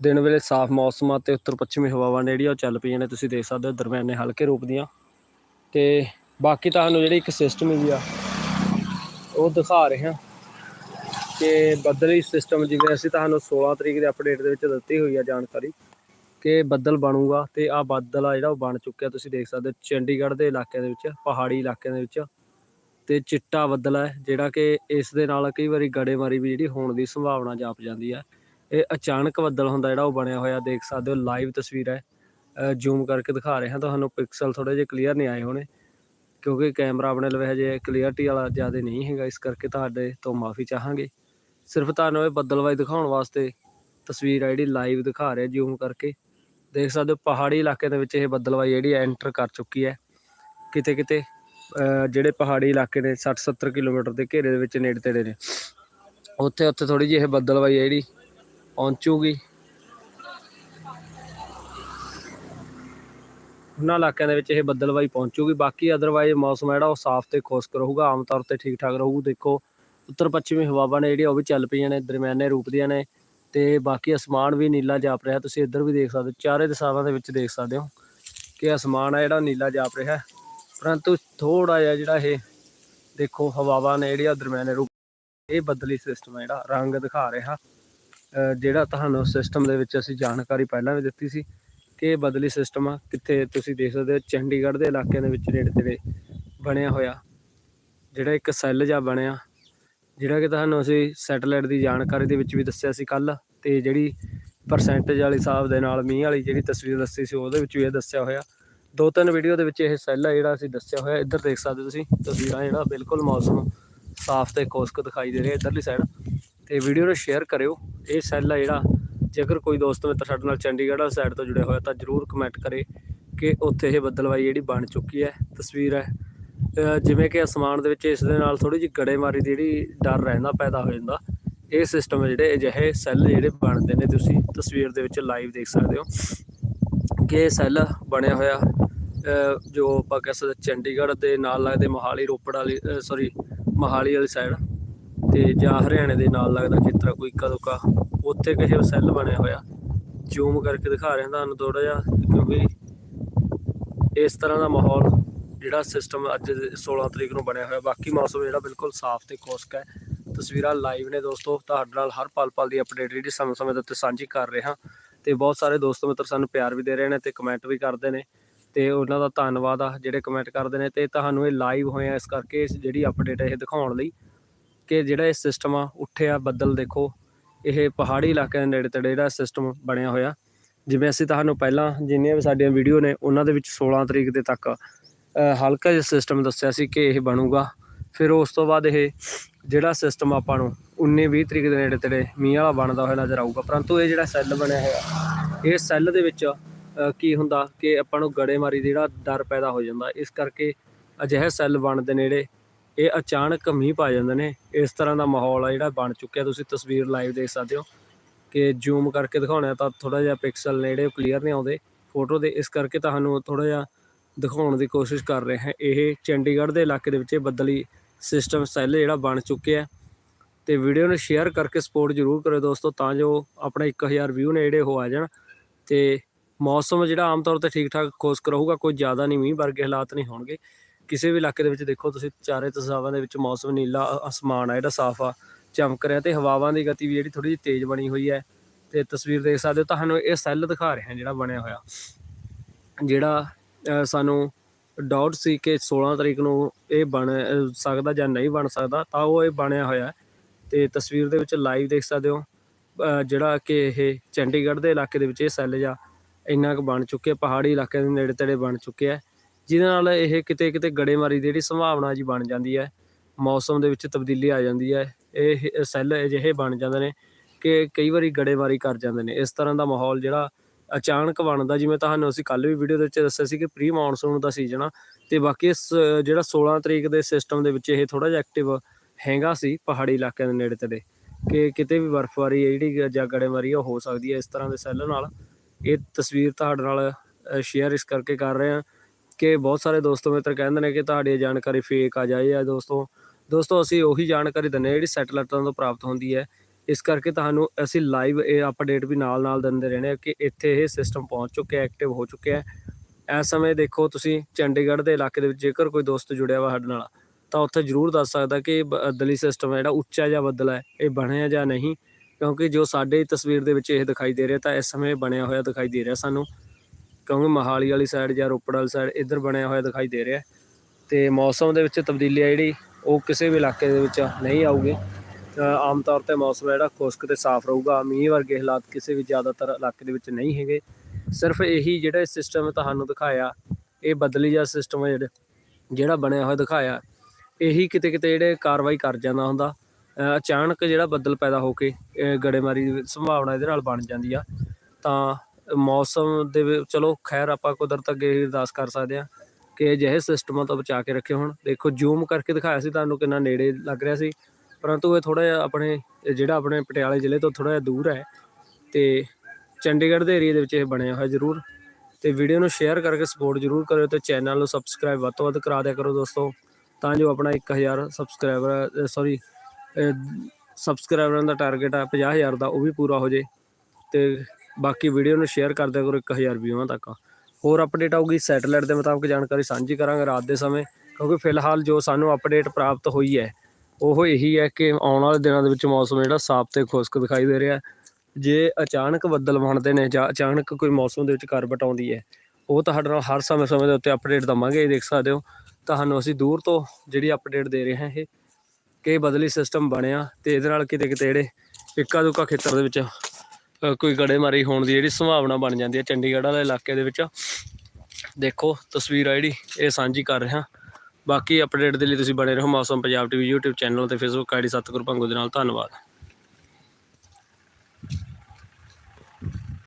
ਦਿਨ ਵੇਲੇ ਸਾਫ਼ ਮੌਸਮ ਆ ਤੇ ਉੱਤਰ ਪੱਛਮੀ ਹਵਾਵਾਂ ਨੇ ਜਿਹੜੀਆਂ ਉਹ ਚੱਲ ਪਈਆਂ ਨੇ, ਤੁਸੀਂ ਦੇਖ ਸਕਦੇ ਹੋ ਦਰਮਿਆਨੇ ਹਲਕੇ ਰੂਪ ਦੀਆਂ। ਤੇ ਬਾਕੀ ਤੁਹਾਨੂੰ ਜਿਹੜੀ ਇੱਕ ਸਿਸਟਮ ਵੀ ਆ, ਉਹ ਦਿਖਾ ਰਹੇ ਹਾਂ ਕਿ ਬੱਦਲੀ ਸਿਸਟਮ ਜਿਵੇਂ ਅਸੀਂ ਤੁਹਾਨੂੰ 16 ਤਰੀਕ ਦੇ ਅਪਡੇਟ ਦੇ ਵਿੱਚ ਦਿੱਤੀ ਹੋਈ ਆ ਜਾਣਕਾਰੀ ਕਿ ਬੱਦਲ ਬਣੂਗਾ ਤੇ ਆ ਬੱਦਲ ਆ ਜਿਹੜਾ ਉਹ ਬਣ ਚੁੱਕਿਆ, ਤੁਸੀਂ ਦੇਖ ਸਕਦੇ ਹੋ ਚੰਡੀਗੜ੍ਹ ਦੇ ਇਲਾਕਿਆਂ ਦੇ ਵਿੱਚ, ਪਹਾੜੀ ਇਲਾਕਿਆਂ ਦੇ ਵਿੱਚ। ਤੇ ਚਿੱਟਾ ਬੱਦਲ ਹੈ ਜਿਹੜਾ ਕਿ ਇਸ ਦੇ ਨਾਲ ਕਈ ਵਾਰੀ ਗੜੇਮਾਰੀ ਵੀ ਜਿਹੜੀ ਹੋਣ ਦੀ ਸੰਭਾਵਨਾ ਜਾਪ ਜਾਂਦੀ ਹੈ ਇਹ ਅਚਾਨਕ ਬੱਦਲ ਹੁੰਦਾ ਜਿਹੜਾ ਉਹ ਬਣਿਆ ਹੋਇਆ, ਦੇਖ ਸਕਦੇ ਹੋ ਲਾਈਵ ਤਸਵੀਰ ਹੈ। ਜ਼ੂਮ ਕਰਕੇ ਦਿਖਾ ਰਹੇ ਹਾਂ, ਤੁਹਾਨੂੰ ਪਿਕਸਲ ਥੋੜੇ ਜਿਹਾ ਕਲੀਅਰ ਨਹੀਂ ਆਏ ਹੋਣੇ, ਕਿਉਂਕਿ ਕੈਮਰਾ ਆਪਣੇ ਲਵੇ ਹਜੇ ਕਲੀਅਰਟੀ ਵਾਲਾ ਜ਼ਿਆਦਾ ਨਹੀਂ ਹੈਗਾ, ਇਸ ਕਰਕੇ ਤੁਹਾਡੇ ਤੋਂ ਮਾਫੀ ਚਾਹਾਂਗੇ। ਸਿਰਫ ਤੁਹਾਨੂੰ ਇਹ ਬੱਦਲਵਾਈ ਦਿਖਾਉਣ ਵਾਸਤੇ ਤਸਵੀਰ ਆ ਜਿਹੜੀ ਲਾਈਵ ਦਿਖਾ ਰਿਹਾ ਜ਼ੂਮ ਕਰਕੇ। ਦੇਖ ਸਕਦੇ ਹੋ, ਪਹਾੜੀ ਇਲਾਕੇ ਦੇ ਵਿੱਚ ਇਹ ਬੱਦਲਵਾਈ ਜਿਹੜੀ ਐਂਟਰ ਕਰ ਚੁੱਕੀ ਹੈ। ਕਿਤੇ ਕਿਤੇ ਜਿਹੜੇ ਪਹਾੜੀ ਇਲਾਕੇ ਨੇ 60 70 ਕਿਲੋਮੀਟਰ ਦੇ ਘੇਰੇ ਦੇ ਵਿੱਚ ਨੇੜੇ ਤੇੜੇ ਨੇ। ਉੱਥੇ ਉੱਥੇ ਥੋੜੀ ਜਿਹੀ ਇਹ ਬੱਦਲਵਾਈ ਹੈ ਜਿਹੜੀ ਪਹੁੰਚੂਗੀ। ਉਹਨਾਂ ਇਲਾਕਿਆਂ ਦੇ ਵਿੱਚ ਇਹ ਬੱਦਲਵਾਈ ਪਹੁੰਚੂਗੀ। ਬਾਕੀ ਅਦਰਵਾਈਜ਼ ਮੌਸਮ ਹੈ ਜਿਹੜਾ, ਉਹ ਸਾਫ਼ ਤੇ ਖੁਸ਼ਕ ਰਹੂਗਾ। ਆਮ ਤੌਰ ਤੇ ਠੀਕ ਠਾਕ ਰਹੂ। ਦੇਖੋ ਉੱਤਰ ਪੱਛਮੀ ਹਵਾਵਾਂ ਨੇ ਜਿਹੜੀਆਂ, ਉਹ ਵੀ ਚੱਲ ਪਈਆਂ ਨੇ, ਦਰਮਿਆਨੇ ਰੂਪ ਦੀਆਂ ਨੇ। ਤੇ ਬਾਕੀ ਅਸਮਾਨ ਵੀ ਨੀਲਾ ਜਾਪ ਰਿਹਾ। ਤੁਸੀਂ ਇੱਧਰ ਵੀ ਦੇਖ ਸਕਦੇ ਹੋ, ਚਾਰੇ ਦਿਸ਼ਾਵਾਂ ਦੇ ਵਿੱਚ ਦੇਖ ਸਕਦੇ ਹੋ ਕਿ ਅਸਮਾਨ ਹੈ ਜਿਹੜਾ, ਨੀਲਾ ਜਾਪ ਰਿਹਾ। ਪਰੰਤੂ ਥੋੜਾ ਜਿਹਾ ਜਿਹੜਾ ਇਹ, ਦੇਖੋ, ਹਵਾਵਾਂ ਨੇ ਜਿਹੜੀਆਂ, ਦਰਮਿਆਨੇ ਰੂਪ, ਇਹ ਬਦਲੀ ਸਿਸਟਮ ਹੈ ਜਿਹੜਾ, ਰੰਗ ਦਿਖਾ ਰਿਹਾ। ਜਿਹੜਾ ਤੁਹਾਨੂੰ ਸਿਸਟਮ ਦੇ ਵਿੱਚ ਅਸੀਂ ਜਾਣਕਾਰੀ ਪਹਿਲਾਂ ਵੀ ਦਿੱਤੀ ਸੀ ਕਿ ਇਹ ਬਦਲੀ ਸਿਸਟਮ ਆ, ਕਿੱਥੇ ਤੁਸੀਂ ਦੇਖ ਸਕਦੇ ਹੋ ਚੰਡੀਗੜ੍ਹ ਦੇ ਇਲਾਕਿਆਂ ਦੇ ਵਿੱਚ ਨੇੜੇ ਤੇੜੇ ਬਣਿਆ ਹੋਇਆ, ਜਿਹੜਾ ਇੱਕ ਸੈੱਲ ਜਿਹਾ ਬਣਿਆ, ਜਿਹੜਾ ਕਿ ਤੁਹਾਨੂੰ ਅਸੀਂ ਸੈਟਲਾਈਟ ਦੀ ਜਾਣਕਾਰੀ ਦੇ ਵਿੱਚ ਵੀ ਦੱਸਿਆ ਸੀ ਕੱਲ ਤੇ ਜਿਹੜੀ ਪਰਸੈਂਟੇਜ ਵਾਲੀ ਹਿਸਾਬ ਦੇ ਨਾਲ ਮੀਂਹ ਵਾਲੀ ਜਿਹੜੀ ਤਸਵੀਰ ਦੱਸੀ ਸੀ ਉਹਦੇ ਵਿੱਚ ਵੀ ਇਹ ਦੱਸਿਆ ਹੋਇਆ। ਦੋ ਤਿੰਨ ਵੀਡੀਓ ਦੇ ਵਿੱਚ ਇਹ ਸੈੱਲ ਆ ਜਿਹੜਾ ਅਸੀਂ ਦੱਸਿਆ ਹੋਇਆ, ਇੱਧਰ ਦੇਖ ਸਕਦੇ ਤੁਸੀਂ, ਤਸਵੀਰਾਂ ਜਿਹੜਾ ਬਿਲਕੁਲ ਮੌਸਮ ਸਾਫ਼ ਤੇ ਖੁਸ਼ਕ ਦਿਖਾਈ ਦੇ ਰਿਹਾ ਇੱਧਰਲੀ ਸਾਈਡ ਤੇ ਵੀਡੀਓ ਨੂੰ ਸ਼ੇਅਰ ਕਰਿਓ। ਇਹ ਸੈੱਲ ਆ ਜਿਹੜਾ, ਜੇਕਰ ਕੋਈ ਦੋਸਤ ਮਿੱਤਰ ਸਾਡੇ ਨਾਲ ਚੰਡੀਗੜ੍ਹ ਵਾਲੀ ਸਾਈਡ ਤੋਂ ਜੁੜਿਆ ਹੋਇਆ ਤਾਂ ਜਰੂਰ ਕਮੈਂਟ ਕਰੇ ਕਿ ਉੱਥੇ ਇਹ ਬੱਦਲਵਾਈ ਜਿਹੜੀ ਬਣ ਚੁੱਕੀ ਹੈ, ਤਸਵੀਰ ਹੈ। ਜਿਵੇਂ ਕਿ ਅਸਮਾਨ ਦੇ ਵਿੱਚ ਇਸ ਦੇ ਨਾਲ ਥੋੜੀ ਜਿਹੀ ਗੜੇਮਾਰੀ ਦੀ ਜਿਹੜੀ ਡਰ ਰਹਿੰਦਾ, ਪੈਦਾ ਹੋ ਜਾਂਦਾ। ਇਹ ਸਿਸਟਮ ਜਿਹੜੇ ਅਜਿਹੇ ਸੈੱਲ ਜਿਹੜੇ ਬਣਦੇ ਨੇ, ਤੁਸੀਂ ਤਸਵੀਰ ਦੇ ਵਿੱਚ ਲਾਈਵ ਦੇਖ ਸਕਦੇ ਹੋ ਕਿ ਇਹ ਸੈੱਲ ਬਣਿਆ ਹੋਇਆ ਜੋ ਆਪਾਂ ਕਹਿ ਸਕਦੇ ਚੰਡੀਗੜ੍ਹ ਦੇ ਨਾਲ ਲੱਗਦੇ ਮੋਹਾਲੀ ਰੋਪੜ ਵਾਲੀ ਸੌਰੀ ਮੋਹਾਲੀ ਵਾਲੀ ਸਾਈਡ ਤੇ ਜਾਂ ਹਰਿਆਣੇ ਦੇ ਨਾਲ ਲੱਗਦਾ ਖੇਤਰ ਕੋਈ ਇੱਕਾ ਦੁੱਕਾ, ਉੱਥੇ ਕਿਸੇ ਸੈੱਲ ਬਣਿਆ ਹੋਇਆ। ਜ਼ੂਮ ਕਰਕੇ ਦਿਖਾ ਰਿਹਾ ਤੁਹਾਨੂੰ ਥੋੜਾ ਜਿਹਾ, ਕਿਉਂਕਿ ਇਸ ਤਰ੍ਹਾਂ ਦਾ ਮਾਹੌਲ ਜਿਹੜਾ ਸਿਸਟਮ ਅੱਜ ਦੇ 16 ਤਰੀਕ ਨੂੰ ਬਣਿਆ ਹੋਇਆ। ਬਾਕੀ ਮੌਸਮ ਜਿਹੜਾ ਬਿਲਕੁਲ ਸਾਫ਼ ਤੇ ਖੁਸ਼ਕ ਹੈ। ਤਸਵੀਰਾਂ ਲਾਈਵ ਨੇ ਦੋਸਤੋ, ਤੁਹਾਡੇ ਨਾਲ ਹਰ ਪਲ ਪਲ ਦੀ ਅਪਡੇਟ ਜਿਹੜੀ ਸਮੇਂ ਸਮੇਂ ਦੇ ਉੱਤੇ ਸਾਂਝੀ ਕਰ ਰਿਹਾ। ਤੇ ਬਹੁਤ ਸਾਰੇ ਦੋਸਤ ਮਿੱਤਰ ਸਾਨੂੰ ਪਿਆਰ ਵੀ ਦੇ ਰਹੇ ਨੇ ਤੇ ਕਮੈਂਟ ਵੀ ਕਰਦੇ ਨੇ। ਤੇ ਉਹਨਾਂ ਦਾ ਧੰਨਵਾਦ ਆ ਜਿਹੜੇ ਕਮੈਂਟ ਕਰਦੇ ਨੇ। ਤੇ ਤੁਹਾਨੂੰ ਇਹ ਲਾਈਵ ਹੋਏ ਆ ਇਸ ਕਰਕੇ ਜਿਹੜੀ ਅਪਡੇਟ ਇਹ ਦਿਖਾਉਣ ਲਈ। ਕਿ ਜਿਹੜਾ ਇਹ ਸਿਸਟਮ ਆ ਉੱਠਿਆ ਬੱਦਲ ਦੇਖੋ। ਇਹ ਪਹਾੜੀ ਇਲਾਕਿਆਂ ਦੇ ਨੇੜੇ ਤੇੜੇ ਜਿਹੜਾ ਸਿਸਟਮ ਬਣਿਆ ਹੋਇਆ। ਜਿਵੇਂ ਅਸੀਂ ਤੁਹਾਨੂੰ ਪਹਿਲਾਂ ਜਿੰਨੀਆਂ ਵੀ ਸਾਡੀਆਂ ਵੀਡੀਓ ਨੇ, ਉਹਨਾਂ ਦੇ ਵਿੱਚ 16 ਤਰੀਕ ਦੇ ਤੱਕ ਹਲਕਾ ਜਿਹਾ ਸਿਸਟਮ ਦੱਸਿਆ ਸੀ ਕਿ ਇਹ ਬਣੂਗਾ। ਫਿਰ ਉਸ ਤੋਂ ਬਾਅਦ ਇਹ ਜਿਹੜਾ ਸਿਸਟਮ ਆਪਾਂ ਨੂੰ 19 20 ਤਰੀਕ ਦੇ ਨੇੜੇ ਤੇੜੇ ਮੀਂਹ ਵਾਲਾ ਬਣਦਾ ਹੋਇਆ ਨਜ਼ਰ ਆਊਗਾ। ਪਰੰਤੂ ਇਹ ਜਿਹੜਾ ਸੈੱਲ ਬਣਿਆ ਹੋਇਆ, ਇਹ ਸੈੱਲ ਦੇ ਵਿੱਚ ਕੀ ਹੁੰਦਾ ਕਿ ਆਪਾਂ ਨੂੰ ਗੜੇਮਾਰੀ ਦਾ ਜਿਹੜਾ ਡਰ ਪੈਦਾ ਹੋ ਜਾਂਦਾ। ਇਸ ਕਰਕੇ ਅਜਿਹੇ ਸੈੱਲ ਬਣਦੇ ਨੇੜੇ ਇਹ ਅਚਾਨਕ ਮੀਂਹ ਪਾ ਜਾਂਦੇ ਨੇ। ਇਸ ਤਰ੍ਹਾਂ ਦਾ ਮਾਹੌਲ ਆ ਜਿਹੜਾ ਬਣ ਚੁੱਕਿਆ। ਤੁਸੀਂ ਤਸਵੀਰ ਲਾਈਵ ਦੇਖ ਸਕਦੇ ਹੋ ਕਿ ਜ਼ੂਮ ਕਰਕੇ ਦਿਖਾਉਣਾ ਤਾਂ ਥੋੜਾ ਜਿਹਾ ਪਿਕਸਲ ਨੇ ਨੇੜੇ ਕਲੀਅਰ ਨਹੀਂ ਆਉਂਦੇ। ਫੋਟੋ ਦੇ ਇਸ ਕਰਕੇ ਤੁਹਾਨੂੰ ਥੋੜਾ ਜਿਹਾ ਦਿਖਾਉਣ ਦੀ ਕੋਸ਼ਿਸ਼ ਕਰ ਰਹੇ ਹਾਂ। ਇਹ ਚੰਡੀਗੜ੍ਹ ਦੇ ਇਲਾਕੇ ਦੇ ਵਿੱਚ ਇਹ ਬੱਦਲੀ ਸਿਸਟਮ ਸੈੱਲ ਜਿਹੜਾ ਬਣ ਚੁੱਕਿਆ ਤੇ ਵੀਡੀਓ ਨੂੰ ਸ਼ੇਅਰ ਕਰਕੇ ਸਪੋਰਟ ਜ਼ਰੂਰ ਕਰਿਓ ਦੋਸਤੋ, ਤਾਂ ਜੋ ਆਪਣਾ 1000 ਵਿਊ ਨੇ ਜਿਹੜੇ ਉਹ ਆ ਜਾਣ। ਤੇ ਮੌਸਮ ਜਿਹੜਾ ਆਮ ਤੌਰ ਤੇ ਠੀਕ ਠਾਕ ਖੁਸ਼ਕ ਰਹੂਗਾ, ਕੋਈ ਜ਼ਿਆਦਾ ਨਹੀਂ ਮੀਂਹ ਵਰਗੇ ਹਾਲਾਤ ਨਹੀਂ ਹੋਣਗੇ। ਕਿਸੇ ਵੀ ਇਲਾਕੇ ਦੇ ਵਿੱਚ ਦੇਖੋ, ਤੁਸੀਂ ਚਾਰੇ ਤਸਾਵਾਂ ਦੇ ਵਿੱਚ ਮੌਸਮ ਨੀਲਾ ਅਸਮਾਨ ਆ, ਜਿਹੜਾ ਸਾਫ਼ ਆ, ਚਮਕ ਰਿਹਾ ਤੇ ਹਵਾਵਾਂ ਦੀ ਗਤੀ ਵੀ ਜਿਹੜੀ ਥੋੜੀ ਜਿਹੀ ਤੇਜ਼ ਬਣੀ ਹੋਈ ਹੈ ਤੇ ਤਸਵੀਰ ਦੇਖ ਸਕਦੇ ਹੋ, ਤੁਹਾਨੂੰ ਇਹ ਸੈੱਲ ਦਿਖਾ ਰਿਹਾ ਜਿਹੜਾ ਬਣਿਆ ਹੋਇਆ। ਜਿਹੜਾ ਸਾਨੂੰ ਡਾਊਟ ਸੀ ਕਿ 16 ਤਰੀਕ ਨੂੰ ਇਹ ਬਣ ਸਕਦਾ ਜਾਂ ਨਹੀਂ ਬਣ ਸਕਦਾ, ਤਾਂ ਉਹ ਇਹ ਬਣਿਆ ਹੋਇਆ ਹੈ। ਤੇ ਤਸਵੀਰ ਦੇ ਵਿੱਚ ਲਾਈਵ ਦੇਖ ਸਕਦੇ ਹੋ ਜਿਹੜਾ ਕਿ ਇਹ ਚੰਡੀਗੜ੍ਹ ਦੇ ਇਲਾਕੇ ਦੇ ਵਿੱਚ ਇਹ ਸੈੱਲ ਜਾਂ ਇੰਨਾ ਕੁ ਬਣ ਚੁੱਕੇ ਪਹਾੜੀ ਇਲਾਕਿਆਂ ਦੇ ਨੇੜੇ ਤੇੜੇ ਬਣ ਚੁੱਕੇ ਹੈ। ਜਿਹਦੇ ਨਾਲ ਇਹ ਕਿਤੇ ਕਿਤੇ ਗੜੇਮਾਰੀ ਦੀ ਜਿਹੜੀ ਸੰਭਾਵਨਾ ਜੀ ਬਣ ਜਾਂਦੀ ਹੈ, ਮੌਸਮ ਦੇ ਵਿੱਚ ਤਬਦੀਲੀ ਆ ਜਾਂਦੀ ਹੈ, ਇਹ ਸੈੱਲ ਅਜਿਹੇ ਬਣ ਜਾਂਦੇ ਨੇ ਕਿ ਕਈ ਵਾਰੀ ਗੜੇਮਾਰੀ ਕਰ ਜਾਂਦੇ ਨੇ। ਇਸ ਤਰ੍ਹਾਂ ਦਾ ਮਾਹੌਲ ਜਿਹੜਾ ਅਚਾਨਕ ਬਣਦਾ, ਜਿਵੇਂ ਤੁਹਾਨੂੰ ਅਸੀਂ ਕੱਲ ਵੀ ਵੀਡੀਓ ਦੇ ਵਿੱਚ ਦੱਸਿਆ ਸੀ ਕਿ ਪ੍ਰੀ ਮੌਨਸੂਨ ਦਾ ਸੀਜ਼ਨ ਆ, ਤੇ ਬਾਕੀ ਇਸ ਜਿਹੜਾ 16 ਤਰੀਕ ਦੇ ਸਿਸਟਮ ਦੇ ਵਿੱਚ ਇਹ ਥੋੜਾ ਜਿਹਾ ਐਕਟਿਵ ਹੈਗਾ ਸੀ ਪਹਾੜੀ ਇਲਾਕਿਆਂ ਦੇ ਨੇੜੇ ਤੇੜੇ, ਕਿ ਕਿਤੇ ਵੀ ਬਰਫ਼ਬਾਰੀ ਹੈ ਜਿਹੜੀ ਜਾਂ ਗੜੇਮਾਰੀ ਉਹ ਹੋ ਸਕਦੀ ਹੈ ਇਸ ਤਰ੍ਹਾਂ ਦੇ ਸੈੱਲ ਨਾਲ। ਇਹ ਤਸਵੀਰ ਤੁਹਾਡੇ ਨਾਲ ਸ਼ੇਅਰ ਇਸ ਕਰਕੇ ਕਰ ਰਹੇ ਹਾਂ ਕਿ ਬਹੁਤ ਸਾਰੇ ਦੋਸਤੋ ਮਿੱਤਰ ਕਹਿੰਦੇ ਨੇ ਕਿ ਤੁਹਾਡੀ ਇਹ ਜਾਣਕਾਰੀ ਫੇਕ ਆ ਜਾਏ ਆ ਦੋਸਤੋ। ਦੋਸਤੋ, ਅਸੀਂ ਉਹੀ ਜਾਣਕਾਰੀ ਦਿੰਦੇ ਹਾਂ ਜਿਹੜੀ ਸੈਟਲਾਈਟਾਂ ਤੋਂ ਪ੍ਰਾਪਤ ਹੁੰਦੀ ਹੈ। ਇਸ ਕਰਕੇ ਤੁਹਾਨੂੰ ਅਸੀਂ ਲਾਈਵ ਇਹ ਅਪਡੇਟ ਵੀ ਨਾਲ ਨਾਲ ਦਿੰਦੇ ਰਹਿੰਦੇ ਆ ਕਿ ਇੱਥੇ ਇਹ ਸਿਸਟਮ ਪਹੁੰਚ ਚੁੱਕਿਆ ਐਕਟਿਵ ਹੋ ਚੁੱਕਿਆ ਹੈ। ਇਸ ਸਮੇਂ ਦੇਖੋ ਤੁਸੀਂ ਚੰਡੀਗੜ੍ਹ ਦੇ ਇਲਾਕੇ ਦੇ ਵਿੱਚ ਜੇਕਰ ਕੋਈ ਦੋਸਤ ਜੁੜਿਆ ਵਾ ਸਾਡੇ ਨਾਲ, ਤਾਂ ਉੱਥੇ ਜ਼ਰੂਰ ਦੱਸ ਸਕਦਾ ਕਿ ਇਹ ਬਦਲੀ ਸਿਸਟਮ ਹੈ, ਜਿਹੜਾ ਉੱਚਾ ਜਾਂ ਬੱਦਲ ਹੈ, ਇਹ ਬਣਿਆ ਜਾਂ ਨਹੀਂ। ਕਿਉਂਕਿ ਜੋ ਸਾਡੇ ਤਸਵੀਰ ਦੇ ਵਿੱਚ ਇਹ ਦਿਖਾਈ ਦੇ ਰਿਹਾ, ਤਾਂ ਇਸ ਸਮੇਂ ਬਣਿਆ ਹੋਇਆ ਦਿਖਾਈ ਦੇ ਰਿਹਾ ਸਾਨੂੰ। ਕਿਉਂਕਿ ਮਹਾਲੀ ਵਾਲੀ ਸਾਈਡ ਜਾਂ ਰੋਪੜ ਵਾਲੀ ਸਾਈਡ ਇੱਧਰ ਬਣਿਆ ਹੋਇਆ ਦਿਖਾਈ ਦੇ ਰਿਹਾ ਤੇ ਮੌਸਮ ਦੇ ਵਿੱਚ ਤਬਦੀਲੀ ਆ ਜਿਹੜੀ ਉਹ ਕਿਸੇ ਵੀ ਇਲਾਕੇ ਦੇ ਵਿੱਚ ਨਹੀਂ ਆਊਗੀ। ਆਮ ਤੌਰ ਤੇ ਮੌਸਮ ਹੈ ਜਿਹੜਾ ਖੁਸ਼ਕ ਤੇ ਸਾਫ਼ ਰਹੂਗਾ। ਮੀਂਹ ਵਰਗੇ ਹਾਲਾਤ ਕਿਸੇ ਵੀ ਜ਼ਿਆਦਾਤਰ ਇਲਾਕੇ ਦੇ ਵਿੱਚ ਨਹੀਂ ਹੈਗੇ। ਸਿਰਫ ਇਹੀ ਜਿਹੜਾ ਸਿਸਟਮ ਤੁਹਾਨੂੰ ਦਿਖਾਇਆ ਇਹ ਬਦਲੀ ਜਿਹਾ ਸਿਸਟਮ ਹੈ ਜਿਹੜਾ ਜਿਹੜਾ ਬਣਿਆ ਹੋਇਆ ਦਿਖਾਇਆ। ਇਹੀ ਕਿਤੇ ਕਿਤੇ ਜਿਹੜੇ ਕਾਰਵਾਈ ਕਰ ਜਾਂਦਾ ਹੁੰਦਾ। ਅਚਾਨਕ ਜਿਹੜਾ ਬੱਦਲ ਪੈਦਾ ਹੋ ਕੇ ਅ, ਗੜੇਮਾਰੀ ਦੀ ਸੰਭਾਵਨਾ ਇਹਦੇ ਨਾਲ ਬਣ ਜਾਂਦੀ ਆ। ਤਾਂ ਮੌਸਮ ਦੇ ਵਿੱਚ, ਚਲੋ ਖੈਰ ਆਪਾਂ ਕੁਦਰਤ ਅੱਗੇ ਹੀ ਅਰਦਾਸ ਕਰ ਸਕਦੇ ਹਾਂ ਕਿ ਅਜਿਹੇ ਸਿਸਟਮਾਂ ਤੋਂ ਬਚਾ ਕੇ ਰੱਖੇ ਹੁਣ। ਦੇਖੋ, ਜ਼ੂਮ ਕਰਕੇ ਦਿਖਾਇਆ ਸੀ ਤੁਹਾਨੂੰ ਕਿੰਨਾ ਨੇੜੇ ਲੱਗ ਰਿਹਾ ਸੀ, ਪਰੰਤੂ ਇਹ ਥੋੜਾ ਜਿਹਾ ਆਪਣੇ, ਇਹ ਜਿਹੜਾ ਆਪਣੇ ਪਟਿਆਲੇ ਜ਼ਿਲ੍ਹੇ ਤੋਂ ਥੋੜਾ ਜਿਹਾ ਦੂਰ ਹੈ ਤੇ ਚੰਡੀਗੜ੍ਹ ਦੇ ਏਰੀਆ ਦੇ ਵਿੱਚ ਇਹ ਬਣਿਆ ਹੋਇਆ ਜ਼ਰੂਰ। ਤੇ ਵੀਡੀਓ ਨੂੰ ਸ਼ੇਅਰ ਕਰਕੇ ਸਪੋਰਟ ਜ਼ਰੂਰ ਕਰਿਓ ਤੇ ਚੈਨਲ ਨੂੰ ਸਬਸਕ੍ਰਾਈਬ ਵੱਧ ਤੋਂ ਵੱਧ ਕਰਾ ਦਿਆ ਕਰੋ ਦੋਸਤੋ, ਤਾਂ ਜੋ ਆਪਣਾ 1000 ਸਬਸਕ੍ਰਾਈਬਰ ਸੌਰੀ ਸਬਸਕ੍ਰਾਈਬਰਾਂ ਦਾ ਟਾਰਗੇਟ ਆ 50000 ਦਾ, ਉਹ ਵੀ ਪੂਰਾ ਹੋ ਜੇ। ਤੇ ਬਾਕੀ ਵੀਡੀਓ ਨੂੰ ਸ਼ੇਅਰ ਕਰਦੇ ਦਿਆ ਕਰੋ 1000 ਵਿਊਆਂ ਤੱਕ। ਹੋਰ ਅਪਡੇਟ ਆਊਗੀ ਸੈਟੇਲਾਈਟ ਦੇ ਮੁਤਾਬਕ ਜਾਣਕਾਰੀ ਸਾਂਝੀ ਕਰਾਂਗੇ ਰਾਤ ਦੇ ਸਮੇਂ, ਕਿਉਂਕਿ ਫਿਲਹਾਲ ਜੋ ਸਾਨੂੰ ਅਪਡੇਟ ਪ੍ਰਾਪਤ ਹੋਈ ਹੈ, ਉਹ ਇਹੀ ਹੈ ਕਿ ਆਉਣ ਵਾਲੇ ਦਿਨਾਂ ਦੇ ਵਿੱਚ ਮੌਸਮ ਜਿਹੜਾ ਸਾਫ਼ ਤੇ ਖੁਸ਼ਕ ਦਿਖਾਈ ਦੇ ਰਿਹਾ ਜੇ ਅਚਾਨਕ ਬੱਦਲ ਬਣਦੇ ਨੇ ਜਾਂ ਅਚਾਨਕ ਕੋਈ ਮੌਸਮ ਦੇ ਵਿੱਚ ਕਰਵਟ ਆਉਂਦੀ ਹੈ, ਉਹ ਤੁਹਾਡੇ ਨਾਲ ਹਰ ਸਮੇਂ ਸਮੇਂ ਦੇ ਉੱਤੇ ਅਪਡੇਟ ਦਵਾਂਗੇ, ਇਹ ਦੇਖ ਸਕਦੇ ਹੋ। ਤੁਹਾਨੂੰ ਅਸੀਂ ਦੂਰ ਤੋਂ ਜਿਹੜੀ ਅਪਡੇਟ ਦੇ ਰਹੇ ਹਾਂ ਇਹ, ਕਿ ਬਦਲੀ ਸਿਸਟਮ ਬਣਿਆ ਤੇ ਇਹਦੇ ਨਾਲ ਕਿਤੇ ਕਿਤੇ ਜਿਹੜੇ ਇੱਕਾ ਦੁੱਕਾ ਖੇਤਰ ਦੇ ਵਿੱਚ ਕੋਈ ਗੜੇਮਾਰੀ ਹੋਣ ਦੀ ਜਿਹੜੀ ਸੰਭਾਵਨਾ ਬਣ ਜਾਂਦੀ ਹੈ ਚੰਡੀਗੜ੍ਹ ਵਾਲੇ ਇਲਾਕੇ ਦੇ ਵਿੱਚ। ਦੇਖੋ, ਤਸਵੀਰ ਆ ਜਿਹੜੀ, ਇਹ ਸਾਂਝੀ ਕਰ ਰਿਹਾ। ਬਾਕੀ ਅਪਡੇਟ ਦੇ ਲਈ ਤੁਸੀਂ ਬਣੇ ਰਹੋ Mausam Punjab TV YouTube channel ਤੇ Facebook ਆਈਡੀ ਸਤਿਗੁਰੂ ਭੰਗੂ ਦੇ ਨਾਲ। ਧੰਨਵਾਦ।